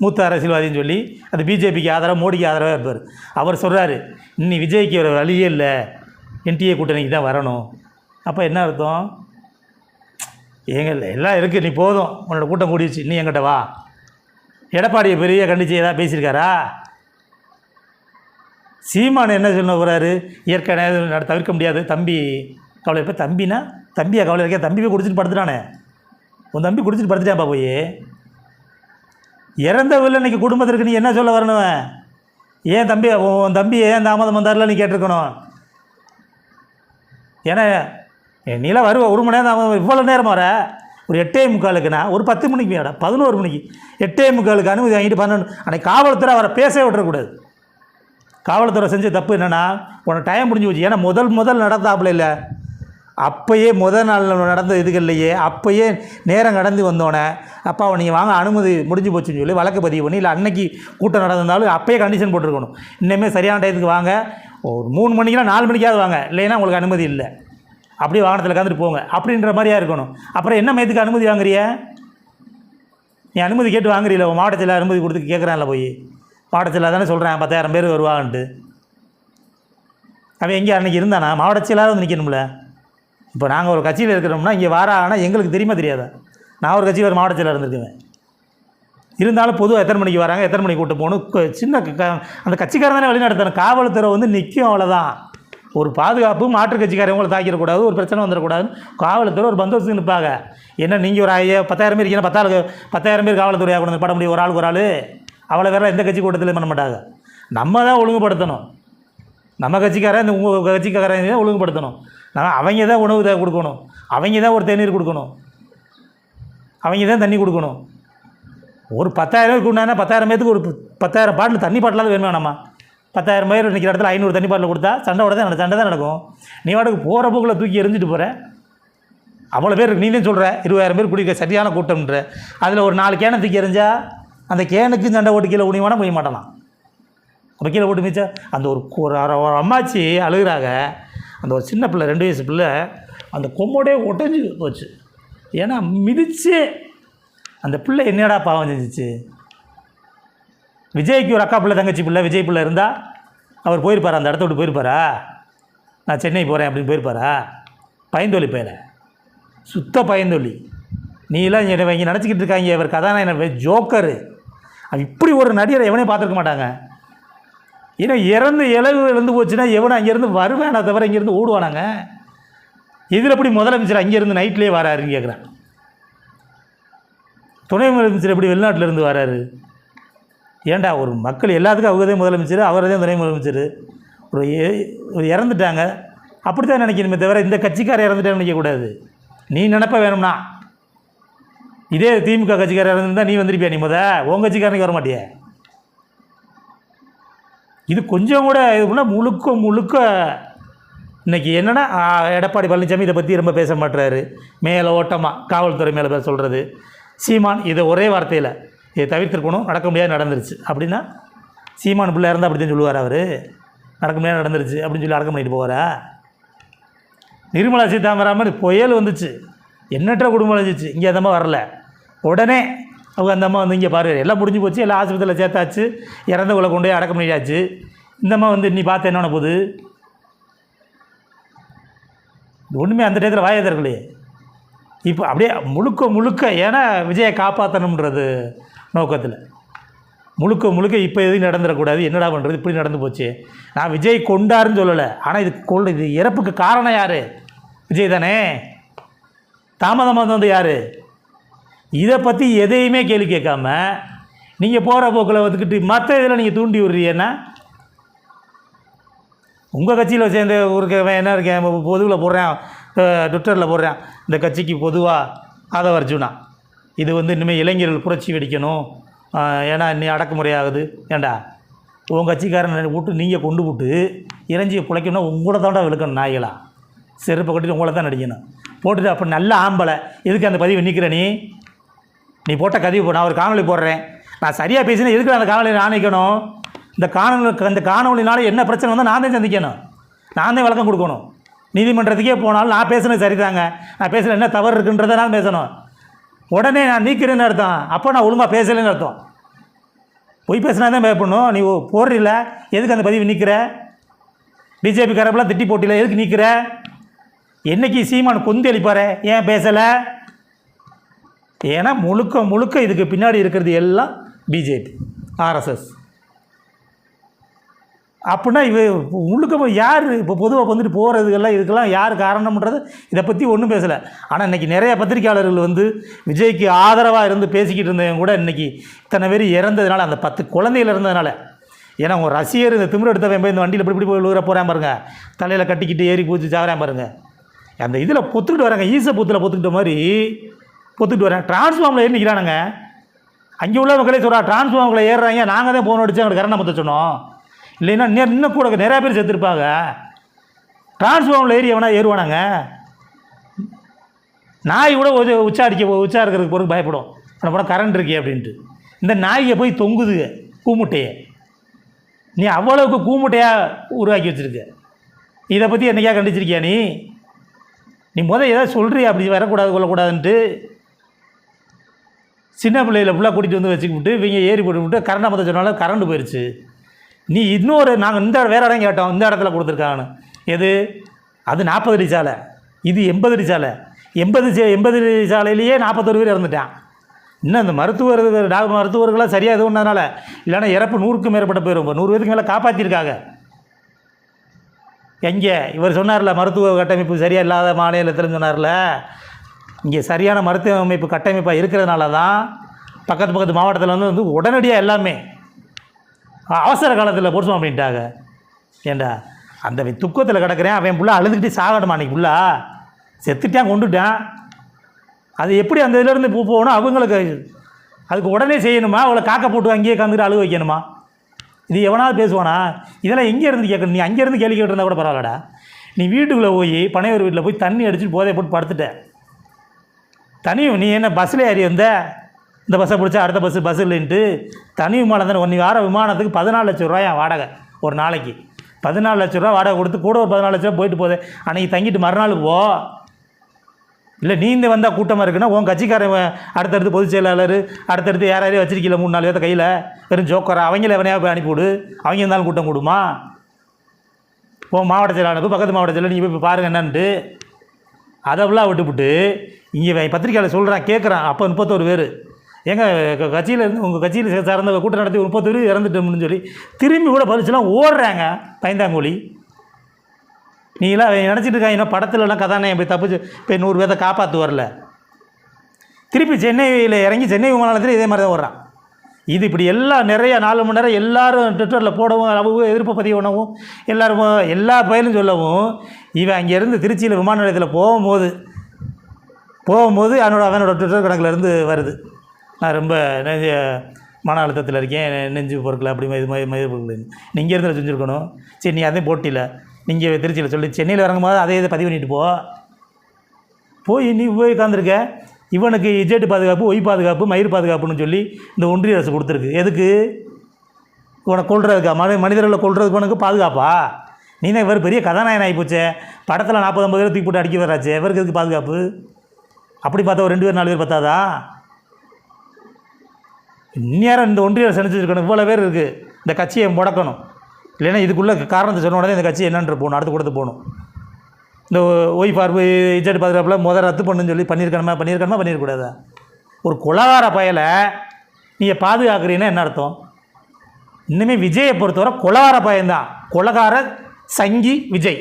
மூத்த அரசியல்வாதின்னு சொல்லி அது பிஜேபிக்கு ஆதரவு மோடிக்கு ஆதரவாக இருப்பார். அவர் சொல்கிறாரு இன்னி விஜய்க்கு ஒரு வழியே இல்லை. என்டிஏ கூட்டணிக்கு தான் வரணும். அப்போ என்ன அர்த்தம்? ஏங்க எல்லாம் இருக்குது நீ போதும். உன்னோட கூட்டம் கூடிடுச்சு நீ எங்கிட்ட வா. எடப்பாடியை பெரிய கண்டிச்சு ஏதாவது பேசியிருக்காரா? சீமான் என்ன சொல்ல போகிறாரு ஏற்கனவே தவிர்க்க முடியாது. தம்பி கவலை இப்போ தம்பினா தம்பியா கவலை இருக்கா தம்பி போய் குடிச்சிட்டு படுத்துட்டானே. உன் தம்பி குடிச்சிட்டு படுத்துட்டான்ப்பா போய். இறந்தவில்லை இன்னைக்கு குடும்பத்திற்கு நீ என்ன சொல்ல வரணும்? ஏன் தம்பி உன் தம்பி ஏன் தாமதம் வந்தார்ல நீ கேட்டிருக்கணும்? ஏன்னா நீலாம் வருவ ஒரு மணி நேரம் தாமதம் இவ்வளோ நேரம் வர? ஒரு எட்டே முக்காலுக்குண்ணா ஒரு பத்து மணிக்கு மேடா பதினோரு மணிக்கு. எட்டே முக்காலுக்கு அனுமதி வாங்கிட்டு பன்னெண்டு அன்னைக்கு காவல்துறை அவரை பேசவே விட்டுறக்கூடாது. காவல்துறை செஞ்ச தப்பு என்னென்னா உனக்கு டைம் முடிஞ்சு போச்சு. ஏன்னா முதல் முதல் நடந்தாப்புல இல்லை. அப்போயே முதல் நாள் நடந்த இதுகள்லையே அப்போயே நேரம் கடந்து வந்தோடனே அப்பா நீங்கள் வாங்க அனுமதி முடிஞ்சு போச்சுன்னு சொல்லி வழக்கு பதிவு பண்ணி இல்லை அன்னைக்கு கூட்டம் நடந்திருந்தாலும் அப்பயே கண்டிஷன் போட்டிருக்கணும். இன்னுமே சரியான டயத்துக்கு வாங்க. ஒரு மூணு மணிக்கெலாம் நாலு மணிக்காவது வாங்க. இல்லைன்னா உங்களுக்கு அனுமதி இல்லை. அப்படியே வாகனத்தில் கந்துட்டு போங்க. அப்படின்ற மாதிரியா இருக்கணும். அப்புறம் என்ன மயத்துக்கு அனுமதி வாங்குறிய நீ அனுமதி கேட்டு வாங்குறீல உன் மாவட்டத்தில் அனுமதி கொடுத்து கேட்குறான்ல போய். மாவட்டத்தில் தானே சொல்கிறேன் பத்தாயிரம் பேர் வருவாங்கன்ட்டு. அவன் எங்கே? அன்றைக்கி இருந்தானா? மாவட்ட செயலாளர் வந்து நிற்கணும்ல இப்போ நாங்கள் ஒரு கட்சியில் இருக்கிறோம்னா இங்கே வாரா ஆனால் எங்களுக்கு தெரியுமா தெரியாதா? நான் ஒரு கட்சியில் ஒரு மாவட்ட செயலர் இருந்தாலும் பொதுவாக எத்தனை மணிக்கு வராங்க எத்தனை மணிக்கு கூட்டு போகணும்? சின்ன க- அந்த கட்சிக்காரன் தானே வழிநடத்தணும் காவல்துறை வந்து நிற்கும் அவ்வளோதான் ஒரு பாதுகாப்பு மாற்று கட்சிக்காரவங்களை தாக்கிடக்கூடாது ஒரு பிரச்சனை வந்துடக்கூடாது காவல்துறை ஒரு பந்தோபஸ்து நிற்பாங்க. என்ன நீங்கள் ஒரு ஐயா பத்தாயிரம் பேர் இருக்கீங்கன்னா பத்தாளுக்கு பத்தாயிரம் பேர் காவல்துறையாக ஆகணும் பட முடியும் ஒரு ஆளுக்கு ஒரு ஆள்? அவ்வளோ வேற எந்த கட்சி கூட்டத்திலையும் பண்ண மாட்டாங்க. நம்ம தான் ஒழுங்குபடுத்தணும். நம்ம கட்சிக்காரன் இந்த உங்கள் கட்சிக்காரன் ஒழுங்குபடுத்தணும். நான் அவங்க தான் உணவு தான் கொடுக்கணும். அவங்க தான் ஒரு தேநீர் கொடுக்கணும். அவங்க தான் தண்ணி கொடுக்கணும். ஒரு பத்தாயிரம் பேருக்கு உண்டானா பத்தாயிரம் பேருக்கு ஒரு பத்தாயிரம் பாட்டில் தண்ணி பாட்டிலாவது வேணும் நம்ம? பத்தாயிரம் பேர் நிற்கிற இடத்துல ஐநூறு தண்ணி பாட்டில் கொடுத்தா சண்டை உடனே நட- சண்டை தான் நடக்கும். நீ வாடகை போகிற போக்கில் தூக்கி எரிஞ்சிட்டு போகிற அவ்வளோ பேர் நீ சொல்கிற இருபதாயிரம் பேர் குடிக்க சரியான கூட்டம்ன்ற. அதில் ஒரு நாலு கேனை தூக்கி எறிஞ்சால் அந்த கேனுக்கு சண்டை ஓட்டு கீழே உணிவானா போய் மாட்டலாம். அப்போ கீழே போட்டு மிச்சா அந்த ஒரு ஒரு அரை- ஒரு அம்மாச்சி அழுகிறாங்க. அந்த ஒரு சின்ன பிள்ளை ரெண்டு வயசு பிள்ளை அந்த கொம்போடே ஒட்டஞ்சு போச்சு. ஏன்னா மிதிச்சு அந்த பிள்ளை என்னடா பாவம் செஞ்சிச்சு? விஜய்க்கு ஒரு அக்கா பிள்ளை தங்கச்சி பிள்ளை விஜய் பிள்ளை இருந்தால் அவர் போயிருப்பார்? அந்த இடத்த விட்டு போயிருப்பாரா? நான் சென்னை போகிறேன் அப்படின்னு போயிருப்பாரா? பயந்தொழி பேர சுத்த பயந்தொழி நீலாம் என்னை இங்கே நினச்சிக்கிட்டு இருக்காங்க இவர் கதாநாயகன் ஜோக்கரு. இப்படி ஒரு நடிகரை எவனே பார்த்துருக்க மாட்டாங்க. ஏன்னா இறந்து இலவு இழந்து போச்சுன்னா எவனை அங்கேருந்து வருவானா தவிர இங்கேருந்து ஓடுவானாங்க? இதில் எப்படி முதலமைச்சர் அங்கேருந்து நைட்லேயே வராருன்னு கேட்குறேன் துணை முதலமைச்சர் எப்படி வெளிநாட்டிலேருந்து வராரு? ஏன்டா ஒரு மக்கள் எல்லாத்துக்கும் அவங்க தான் முதலமைச்சர் அவர் தான் துணை முதலமைச்சர். ஒரு ஒரு இறந்துட்டாங்க. அப்படி தான் நினைக்கணுமே தவிர இந்த கட்சிக்காரர் இறந்துட்டான்னு நினைக்கக்கூடாது நீ நினப்ப வேணும்னா. இதே திமுக கட்சிக்காரர் இறந்துருந்தால் நீ வந்திருப்பியா நீ முத? உன் கட்சிக்காரனுக்கு வர மாட்டியே இது கொஞ்சம் கூட இதுக்குள்ள முழுக்க முழுக்க இன்னைக்கு என்னென்னா எடப்பாடி பழனிசாமி இதை பற்றி ரொம்ப பேச மாட்டுறாரு மேலே ஓட்டமாக காவல்துறை மேலே பேச சொல்கிறது சீமான் இதை ஒரே வார்த்தையில் இதை தவிர்த்திருக்கணும் நடக்க முடியாது நடந்துருச்சு. அப்படின்னா சீமான் பிள்ளை இருந்தால் அப்படி தான் சொல்லுவார் அவர். நடக்க முடியாது நடந்துருச்சு அப்படின்னு சொல்லி அடக்கம் பண்ணிட்டு போவாரா? நிர்மலா சீதாராமன் புயல் வந்துச்சு. எண்ணற்ற குடும்பம் அழிஞ்சிச்சு. இங்கே அந்த வரல. உடனே அவங்க அந்த அம்மா வந்து இங்கே பாரு எல்லாம் முடிஞ்சு போச்சு எல்லாம் ஆஸ்பத்திரியில் சேர்த்தாச்சு இறந்தவங்களை கொண்டு போய் அடக்கம் பண்ணியாச்சு இந்த அம்மா வந்து நீ பார்த்து என்ன பண்ண போகுது ஒன்றுமே அந்த டயத்தில் வாயை திறக்கலையே. இப்போ அப்படியே முழுக்க முழுக்க ஏன்னா விஜயை காப்பாற்றணுன்றது நோக்கத்தில். முழுக்க முழுக்க இப்போ எதுவும் நடந்துடக்கூடாது என்னடா பண்ணுறது இப்படி நடந்து போச்சு. நான் விஜய் கொண்டாருன்னு சொல்லலை ஆனால் இது கொள் இது இறப்புக்கு காரணம் யார்? விஜய் தானே? தாமதமாக வந்து யார்? இதை பற்றி எதையுமே கேள்வி கேட்காம நீங்கள் போகிற போக்கில் வந்துக்கிட்டு மற்ற இதில் நீங்கள் தூண்டி விடுறீங்கன்னா உங்கள் கட்சியில் சேர்ந்த ஒரு என்ன இருக்கேன்? பொதுவில் போடுறேன். ட்விட்டரில் போடுறேன். இந்த கட்சிக்கு பொதுவாக அதை அர்ஜுனா. இது வந்து இனிமேல் இளைஞர்கள் புரட்சி வெடிக்கணும். ஏன்னா இன்னி அடக்குமுறையாகுது. ஏண்டா? உன் கட்சிக்காரன் விட்டு நீங்கள் கொண்டு விட்டு இறைஞ்சியை பிழைக்கணும்னா உங்களை தாண்டா விழுக்கணும் நாய்களா? செருப்பை கட்டிட்டு உங்களை தான் நடிக்கணும். போட்டுட்டு அப்போ நல்ல ஆம்பளை. எதுக்கு அந்த பதிவு நிற்கிற நீ? நீ போட்ட கதிவு போ நான் ஒரு காணொலி போடுறேன். நான் சரியாக பேசினா எதுக்கு அந்த காணொலி நான் இந்த காணொலி அந்த காணொலினால என்ன பிரச்சனை வந்தால் நான் தான் சந்திக்கணும். நான் தான் விளக்கம் கொடுக்கணும். நீதிமன்றத்துக்கே போனாலும் நான் பேசுனது சரிதாங்க. நான் பேசுகிற என்ன தவறு இருக்குன்றதை நான் பேசணும். உடனே நான் நீக்கிறேன்னு அர்த்தம். அப்போ நான் ஒழுங்காக பேசலைன்னு அர்த்தம். பொய் பேசினா தான் பயப்படணும். நீ போடுறில்ல. எதுக்கு அந்த பதிவு நிற்கிற பிஜேபி கரப்பெல்லாம் திட்டி போட்டில எதுக்கு நிற்கிற என்னைக்கு சீமான் கொந்து அளிப்பார் ஏன் பேசலை? ஏன்னா முழுக்க முழுக்க இதுக்கு பின்னாடி இருக்கிறது எல்லாம் பிஜேபி ஆர்எஸ்எஸ் அப்படின்னா இவ முழுக்க யார் இப்போ பொதுவாக வந்துட்டு போகிறதுக்கெல்லாம் இதுக்கெல்லாம் யார் காரணம்ன்றது இதை பற்றி ஒன்றும் பேசலை. ஆனால் இன்றைக்கி நிறைய பத்திரிக்கையாளர்கள் வந்து விஜய்க்கு ஆதரவாக இருந்து பேசிக்கிட்டு இருந்தவங்க கூட இன்றைக்கி இத்தனை பேர் இறந்ததுனால அந்த பத்து குழந்தையில் இருந்ததுனால ஏன்னா உங்கள் ரசிகர் இந்த திமிர எடுத்தவன் போய் இந்த வண்டியில் இப்படி இப்படி போய் விழுகிற போகிறேன் பாருங்கள் தலையில் கட்டிக்கிட்டு ஏறி பூச்சி சாகிறேன் பாருங்கள் அந்த இதில் பொத்துக்கிட்டு வராங்க. ஈச பொத்தில் பொத்துக்கிட்ட மாதிரி பொத்துட்டு வரேன். டிரான்ஸ்ஃபார்மில் ஏறி நிற்கிறானுங்க அங்கே உள்ள மக்களே சொல்கிறா டிரான்ஸ்ஃபார்மில் ஏறுறாங்க. நாங்கள் தான் ஃபோன் அடித்து அவங்களுக்கு கரண்ட் மொத்த சொன்னோம். இல்லைன்னா இன்னும் இன்னும் கூட நிறையா பேர் சேர்த்துருப்பாங்க டிரான்ஸ்ஃபார்மில் ஏறி எவனா ஏறுவானாங்க? நாய் கூட உச்ச உச்சா அடிக்க உச்சா இருக்கிறதுக்கு பொறுத்து பயப்படும். ஆனால் போனால் கரண்ட் இருக்கே அப்படின்ட்டு. இந்த நாயை போய் தொங்குது கூமுட்டையை. நீ அவ்வளவுக்கு கூமுட்டையாக உருவாக்கி வச்சுருக்க. இதை பற்றி என்னைக்கா கண்டிச்சிருக்கியா நீ? நீ முதல் ஏதாவது சொல்கிறியா அப்படி வரக்கூடாது கொள்ளக்கூடாதுன்ட்டு சின்ன பிள்ளையில ஃபுல்லாக கூட்டிகிட்டு வந்து வச்சுக்கிட்டு இவங்க ஏறி போட்டு விட்டு கரண்டை மற்ற சொன்னாலும் கரண்ட் போயிடுச்சு நீ இன்னொரு நாங்கள் இந்த வேறு இடம் கேட்டோம் இந்த இடத்துல கொடுத்துருக்காங்கன்னு. எது? அது நாற்பது அடி சாலை. இது எண்பது அடி சாலை. எண்பது சே எண்பது அடி சாலையிலேயே நாற்பத்தொரு பேர் இறந்துட்டான். இன்னும் இந்த மருத்துவர் டாக்டர் சரியாக இது ஒன்றதுனால இல்லைன்னா இறப்பு நூறுக்கும் மேற்பட்ட போயிடும் நூறு பேருக்கு மேலே காப்பாற்றிருக்காங்க எங்கே? இவர் சொன்னார்ல மருத்துவ கட்டமைப்பு சரியாக இல்லாத மாநிலத்தில் சொன்னார்ல. இங்கே சரியான மருத்துவ அமைப்பு கட்டமைப்பாக இருக்கிறதுனால தான் பக்கத்து பக்கத்து மாவட்டத்தில் வந்து வந்து உடனடியாக எல்லாமே அவசர காலத்தில் போடுவோம் அப்படின்ட்டாங்க ஏண்டா? அந்த துக்கத்தில் கிடக்கிறேன் அவன் புள்ள அழுதுகிட்டு சாகணுமா அன்றைக்கி புள்ளா? செத்துட்டான் கொண்டுட்டான். அது எப்படி அந்த இதுலேருந்து பூ போகணும்? அவங்களுக்கு அதுக்கு உடனே செய்யணுமா? அவளை காக்க போட்டு அங்கேயே கந்துட்டு அழுக வைக்கணுமா? இது எவனாவது பேசுவானா? இதெல்லாம் எங்கே இருந்து கேட்கணும்? நீ அங்கேருந்து கேள்வி கேட்டிருந்தா கூட பரவாயில்லடா. நீ வீட்டுக்குள்ளே போய் பனையூர் வீட்டில் போய் தண்ணி அடிச்சுட்டு போதை போட்டு படுத்துட்டேன் தனியும் நீ என்ன பஸ்ஸில் ஏறி வந்த? இந்த பஸ்ஸை பிடிச்சா அடுத்த பஸ்ஸு பஸ் இல்லைன்ட்டு. தனி விமானம் தானே ஒன்று வார விமானத்துக்கு பதினாலு லட்ச ரூபாயா வாடகை ஒரு நாளைக்கு. பதினாலு லட்ச ரூபா வாடகை கொடுத்து கூட ஒரு பதினாலு லட்ச ரூபா போயிட்டு போதே அன்றைக்கி தங்கிட்டு மறுநாள் போ. இல்லை நீ இந்த வந்தால் கூட்டமாக இருக்குன்னா உன் கட்சிக்காரன் அடுத்தடுத்து பொதுச் செயலாளர் அடுத்தடுத்து யார் யாரையும் வச்சிருக்கீங்கள மூணு நாலு பேர்த்த கையில்? வெறும் ஜோக்கரா அவங்கள எவனையாக போய் அனுப்பிவிடு. அவங்க இருந்தாலும் கூட்டம் கூடுமா? உன் மாவட்ட செயலாளருக்கு பக்கத்து மாவட்ட செயலாளர் நீங்கள் போய் பாருங்கள் என்னன்ட்டு. அதெல்லாம் விட்டுவிட்டு இங்கே பத்திரிக்கையாளர் சொல்கிறான் கேட்குறான் அப்போ முப்பத்தோரு பேர். ஏங்க கட்சியில் இருந்து உங்கள் கட்சியில் சார்ந்த கூட்டம் நடத்தி ஒரு முப்பத்தொரு இறந்துட்டோம்னு சொல்லி திரும்பி கூட பரிசுலாம் ஓடுறாங்க பயந்தாங்கோழி நீங்களாம் நினச்சிட்டு இருக்காங்க இன்னும் படத்துலலாம் கதாநாயகன் போய் தப்பிச்சு போய் நூறு பேர்த்த காப்பாற்று வரல. திருப்பி சென்னையில் இறங்கி சென்னை விமானத்தில் இதே மாதிரி தான் ஓடுறான். இது இப்படி எல்லாம் நிறைய நாலு மணி நேரம் எல்லாரும் ட்விட்டரில் போடவும் அளவு எதிர்ப்பு பதிவு பண்ணவும் எல்லாரும் எல்லா பயலும் சொல்லவும் இவன் அங்கேருந்து திருச்சியில் விமான நிலையத்தில் போகும்போது போகும்போது அவனோட அவனோட ட்விட்டர் கணக்கிலேருந்து வருது. நான் ரொம்ப நெஞ்ச மன அழுத்தத்தில் இருக்கேன். நெஞ்சு பொருட்கள் அப்படி இது மாதிரி மயிர் பொருட்கள் நீங்கள் இருந்து செஞ்சுருக்கணும்? சரி நீ அதையும் போட்டியில் நீங்கள் திருச்சியில் சொல்லி. சென்னையில் இறங்கும்போது அதே இதை பதிவு பண்ணிட்டு போ. போய் நீ போய் உட்காந்துருக்க இவனுக்கு இஜெட் பாதுகாப்பு ஒய் பாதுகாப்பு மயிர் பாதுகாப்புன்னு சொல்லி இந்த ஒன்றிய அரசு கொடுத்துருக்கு. எதுக்கு? உனக்கு கொள்றதுக்கா மனி மனிதர்களை கொள்றதுக்கு உனக்கு பாதுகாப்பா? நீ தான் இவர் பெரிய கதாநாயகன் ஆகிப்போச்சே படத்தில் நாற்பது ஐம்பது பேர் தூக்கி போட்டு அடிக்க வராச்சே. இவருக்கு எதுக்கு பாதுகாப்பு? அப்படி பார்த்தா ஒரு ரெண்டு பேர் நாலு பேர் பார்த்தாதா இந்நேரம் இந்த ஒன்றிய அரசு இவ்வளோ பேர் இருக்குது இந்த கட்சியை முடக்கணும். இல்லைன்னா இதுக்குள்ளே காரணத்தை சொன்ன உடனே இந்த கட்சி என்னென்று போகணும். அடுத்து கொடுத்து போகணும். இந்த ஒய் பார்ப்பு இஜெட் பாதுகாப்பில் முதல் ரத்து பண்ணுன்னு சொல்லி பண்ணியிருக்கணுமா பண்ணியிருக்கணுமா பண்ணியிருக்கூடாதா ஒரு குலகார பயலை நீங்கள் பாதுகாக்கிறீங்கன்னா என்ன அர்த்தம்? இன்னுமே விஜயை பொறுத்தவரை குலகார பயன்தான் குலகார சங்கி விஜய்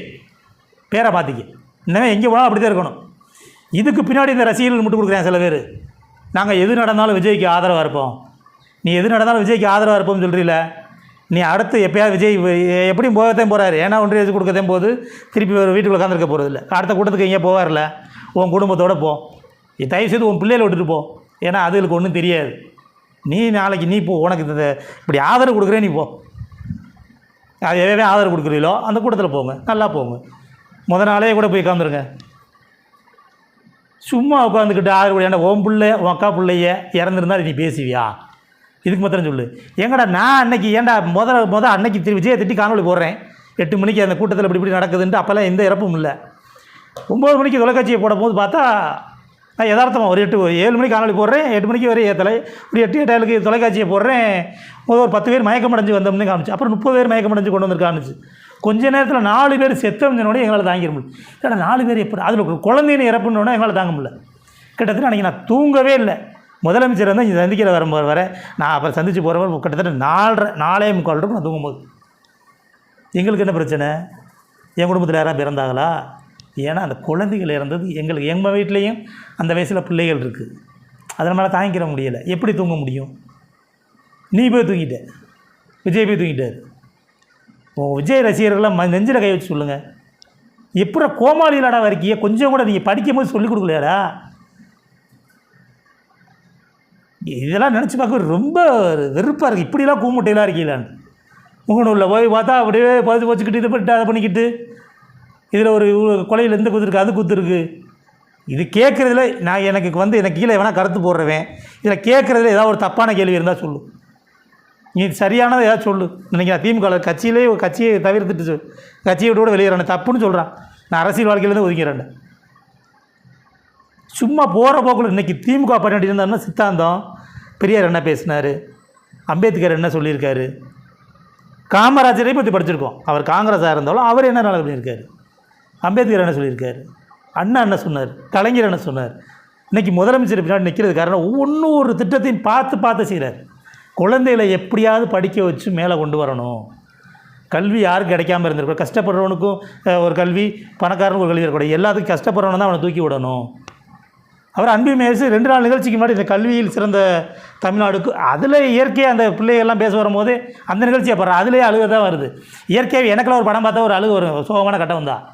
பேரை பார்த்திங்க இன்னமே எங்கே போனாலும் அப்படி தான் இருக்கணும். இதுக்கு பின்னாடி இந்த ரசிகர்கள் மட்டும் கொடுக்குறேன் சில பேர். நாங்கள் எது நடந்தாலும் விஜய்க்கு ஆதரவாக இருப்போம். நீ எது நடந்தாலும் விஜய்க்கு ஆதரவாக இருப்போம்னு சொல்கிறீல நீ அடுத்து எப்பயாவது விஜய் எப்படியும் போகத்தான் போகிறாரு ஏன்னா ஒன்றிய எது கொடுக்கத்தான் போது திருப்பி ஒரு வீட்டுக்குள்ள உட்காந்துருக்க போகிறது இல்லை. அடுத்த கூட்டத்துக்கு எங்கேயும் போவார்ல உன் குடும்பத்தோடு போ. நீ தயவு செய்து உன் பிள்ளைகளை விட்டுட்டு போ. ஏன்னா அதுகளுக்கு ஒன்றும் தெரியாது. நீ நாளைக்கு நீ போ. உனக்கு இந்த இப்படி ஆதரவு கொடுக்குறே நீ போ. அது எவே ஆதரவு கொடுக்குறீங்களோ அந்த கூட்டத்தில் போங்க. நல்லா போங்க. முத நாளே கூட போய் உட்காந்துருங்க சும்மா உட்காந்துக்கிட்டு ஆதரவு ஏன்டா ஓம் பிள்ளை உன் அக்கா பிள்ளைய இறந்துருந்தா நீ பேசுவியா? இதுக்கு மாத்திரம் சொல்லு. ஏங்கடா நான் அன்னைக்கு ஏன்டா முத முத அன்னைக்கு திரு விஜயை திட்டி காணொலி போடுறேன். எட்டு மணிக்கு அந்த கூட்டத்தில் இப்படி இப்படி நடக்குதுன்ட்டு அப்போல்லாம் எந்த இறப்பும் இல்லை. ஒம்பது மணிக்கு தொலைக்காட்சியை போடும்போது பார்த்தா நான் யதார்த்தமாக ஒரு எட்டு ஏழு மணிக்கு காணொலி போடுறேன். எட்டு மணிக்கு வரை ஏற்றலை ஒரு எட்டு எட்டாளுக்கு தொலைக்காட்சியை போடுறேன். முதல் ஒரு பத்து பேர் மயக்கமடைஞ்சு வந்தோம்னு காமிச்சு. அப்புறம் முப்பது பேர் மயக்கமடைஞ்சு கொண்டு வந்து காமிச்சு. கொஞ்ச நேரத்தில் நாலு பேர் செத்தவங்கனோட எங்களால் தாங்கிட முடியும் ஏன்னா நாலு பேர் எப்படி? அதில் குழந்தைன்னு இறப்புனோட எங்களால் தாங்க முடியல. கிட்டத்தட்ட அன்றைக்கி நான் தூங்கவே இல்லை. முதலமைச்சர் வந்து இங்கே சந்திக்கிற வரும்போது வர நான் அப்புறம் சந்திச்சு போகிறவர் கிட்டத்தட்ட நாலரை நாலே முக்கால் இருக்கும் நான் தூங்கும்போது. எங்களுக்கு என்ன பிரச்சனை? என் குடும்பத்தில் யாராவது பிறந்தாங்களா? ஏன்னா அந்த குழந்தைகள் இறந்தது எங்களுக்கு எங்கள் வீட்லேயும் அந்த வயசில் பிள்ளைகள் இருக்குது அதனால் மேலே தாங்கிக்கிற முடியலை. எப்படி தூங்க முடியும்? நீ போய் தூங்கிட்ட. விஜய் போய் தூங்கிட்டார். ஓ விஜய் ரசிகர்கள்லாம் ம நெஞ்சில் கை வச்சு சொல்லுங்கள் எப்படி கோமாளிகளாடா வரைக்கிய கொஞ்சம் கூட நீங்கள் படிக்கும் போது சொல்லிக் கொடுக்கலையாடா? இதெல்லாம் நினச்சி பார்க்க ரொம்ப வெறுப்பாக இருக்குது இப்படிலாம் கூமுட்டையெல்லாம் இருக்கீங்களான்னு முகநூலில் போய் பார்த்தா அப்படியே பதிச்சு வச்சுக்கிட்டு இது பண்ணிட்டு அதை பண்ணிக்கிட்டு. இதில் ஒரு கொலையில் இந்த குத்து இருக்குது அது குத்து இருக்குது இது கேட்குறதுல நான் எனக்கு வந்து எனக்கு கீழே வேணால் கருத்து போடுறவன். இதில் கேட்குறதுல ஏதாவது ஒரு தப்பான கேள்வி இருந்தால் சொல்லு. நீ சரியானதை ஏதாவது சொல்லு. இன்றைக்கி நான் திமுக கட்சியிலே ஒரு கட்சியை தவிர்த்துட்டு சொல். கட்சியை விட்டு கூட வெளியேறேன் தப்புன்னு சொல்கிறான் நான் அரசியல் வாழ்க்கையிலேருந்து ஒதுங்கிறேன் சும்மா போகிற போக்கில் இன்றைக்கி திமுக பண்ணிட்டு இருந்தாருன்னா சித்தாந்தம். பெரியார் என்ன பேசினார்? அம்பேத்கர் என்ன சொல்லியிருக்காரு? காமராஜரை பற்றி படிச்சிருக்கோம். அவர் காங்கிரஸாக இருந்தாலும் அவர் என்ன நல்லது பண்ணியிருக்காரு அம்பேத்கர் என்ன சொல்லியிருக்காரு? அண்ணா என்ன சொன்னார்? கலைஞர் என்ன சொன்னார்? இன்றைக்கி முதலமைச்சர் பின்னாடி நிற்கிறது காரணம் ஒவ்வொன்றும் ஒரு திட்டத்தையும் பார்த்து பார்த்து செய்கிறார் குழந்தைகளை எப்படியாவது படிக்க வச்சு மேலே கொண்டு வரணும். கல்வி யாருக்கு கிடைக்காம இருந்திருக்கும் கஷ்டப்படுறவனுக்கும் ஒரு கல்வி பணக்காரனுக்கு ஒரு கல்வி இருக்கக்கூடாது. எல்லாத்துக்கும் கஷ்டப்படுறவனை தான் அவனை தூக்கி விடணும். அவர் அன்பு மேசு ரெண்டு நாள் நிகழ்ச்சிக்கு முன்னாடி இந்த கல்வியில் சிறந்த தமிழ்நாடுக்கு அதில் இயற்கையாக அந்த பிள்ளைகள்லாம் பேச வரும்போது அந்த நிகழ்ச்சியை பாரு அதுலேயே அழுக தான் வருது. இயற்கையாக எனக்கெல்லாம் ஒரு படம் பார்த்தா ஒரு அழுகு வரும். சோகமான கட்டம் தான்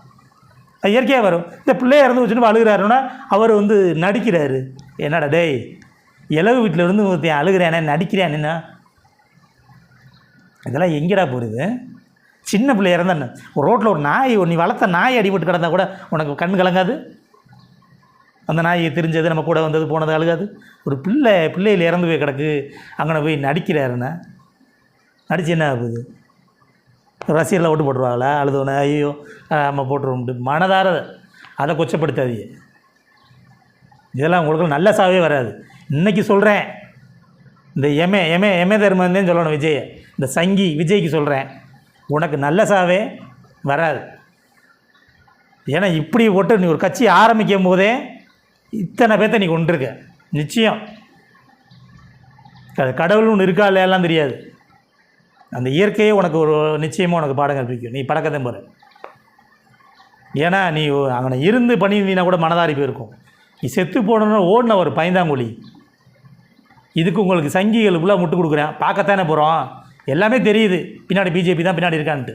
இயற்கையாக வரும். இந்த பிள்ளைய இறந்து வச்சுட்டு அழுகிறாருன்னா அவர் வந்து நடிக்கிறாரு. என்னடா டேய் இலவு வீட்டில் இருந்து ஒருத்தன் அழுகிறானே நடிக்கிறான் என்ன? இதெல்லாம் எங்கடா போகுது சின்ன பிள்ளை இறந்தானே ஒரு ரோட்டில் ஒரு நாய் நீ வளர்த்த நாய் அடிபட்டு கிடந்தா கூட உனக்கு கண் கலங்காது? அந்த நாய் தெரிஞ்சது நம்ம கூட வந்தது போனது அழுகாது? ஒரு பிள்ளை பிள்ளையில் இறந்து போய் கிடக்கு அங்கே போய் நடிக்கிறாருன்னா நடிச்சு என்ன ஆகுது? ரசிகர்லாம் ஓட்டு போட்டுருவாங்களா அழுதவனே ஐயோ நம்ம போட்டுருவோம்ட்டு மனதார அதை கொச்சப்படுத்தாதீங்க. இதெல்லாம் உங்களுக்கு நல்ல சாவே வராது. இன்றைக்கி சொல்கிறேன் இந்த எமே எமே எமே தர்மந்தேன்னு சொல்லணும் விஜய். இந்த சங்கி விஜய்க்கு சொல்கிறேன் உனக்கு நல்ல சாவே வராது. ஏன்னா இப்படி போட்டு நீ ஒரு கட்சி ஆரம்பிக்கும் போதே இத்தனை பேர்த்த நீ கொண்டிருக்க நிச்சயம். கடவுள் ஒன்று இருக்கா இல்லையெல்லாம் தெரியாது. அந்த இயற்கையே உனக்கு ஒரு நிச்சயமாக உனக்கு பாடம் கற்பிக்கும் நீ பழக்கத்தையும் போகிற ஏன்னா நீ அங்கே இருந்து பண்ணியிருந்தீங்கன்னா கூட மனதாரி போயிருக்கும். நீ செத்து போனோன்னு ஓடின ஒரு பயந்தாங்குழி இதுக்கு உங்களுக்கு சங்கிகள் சங்கிகளுக்குள்ளே முட்டு கொடுக்குறேன். பார்க்கத்தானே போகிறோம் எல்லாமே தெரியுது. பின்னாடி பிஜேபி தான் பின்னாடி இருக்கான்ட்டு.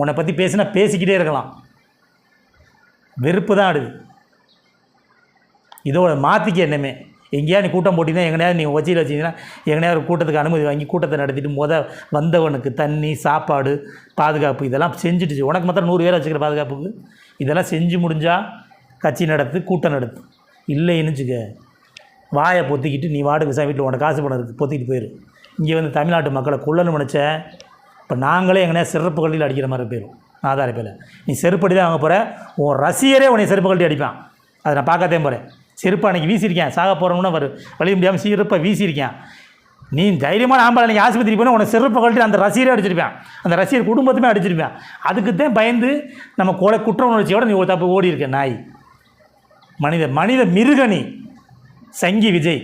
உன்னை பற்றி பேசினா பேசிக்கிட்டே இருக்கலாம். வெறுப்பு தான் ஆடுது இதோட மாற்றிக்க என்னமே. எங்கேயா நீ கூட்டம் போட்டிங்கன்னா எங்கேயாவது நீ வச்சியில் வச்சிங்கன்னா எங்கனையா ஒரு கூட்டத்துக்கு அனுமதி வாங்கி கூட்டத்தை நடத்திட்டு முத வந்தவனுக்கு தண்ணி சாப்பாடு பாதுகாப்பு இதெல்லாம் செஞ்சுட்டு உனக்கு மாத்திரம் நூறு பேர் வச்சுக்கிற பாதுகாப்புக்கு? இதெல்லாம் செஞ்சு முடிஞ்சால் கட்சி நடத்து கூட்டம் நடத்து. இல்லைன்னு வச்சுக்க. வாயை பொத்திக்கிட்டு நீ வாடு விசா வீட்டில் உனக்கு காசு பணம் இருக்குது பொத்திக்கிட்டு போயிரு. இங்கே வந்து தமிழ்நாட்டு மக்களை கொல்லணும் நினச்சேன் இப்போ நாங்களே எங்கனையா சிறப்பு கல்வியில் அடிக்கிற மாதிரி போயிடும் ஆதார பேரில் நீ செருப்படி தான் வாங்க போகிற உன் ரசிகரே உன்னை செருப்பு கழட்டி அடிப்பான். அதை நான் பார்க்கத்தே போகிறேன் செருப்பு அன்றைக்கி வீசியிருக்கேன். சாக போகிறோம்னா வரும் வழி முடியாமல் செருப்பை வீசியிருக்கேன். நீ தைரியமான ஆம்பளை அன்றைக்கி ஆஸ்பத்திரி போனால் உனக்கு செருப்பை கழட்டி அந்த ரசிகரே அடிச்சிருப்பேன். அந்த ரசிகர் குடும்பத்துமே அடிச்சிருப்பேன். அதுக்கு தான் பயந்து நம்ம கொலை குற்ற உணர்ச்சியோட நீ ஒரு தப்பு ஓடி இருக்க நாய். மனித மனித மிருகனி. சங்கி விஜய்.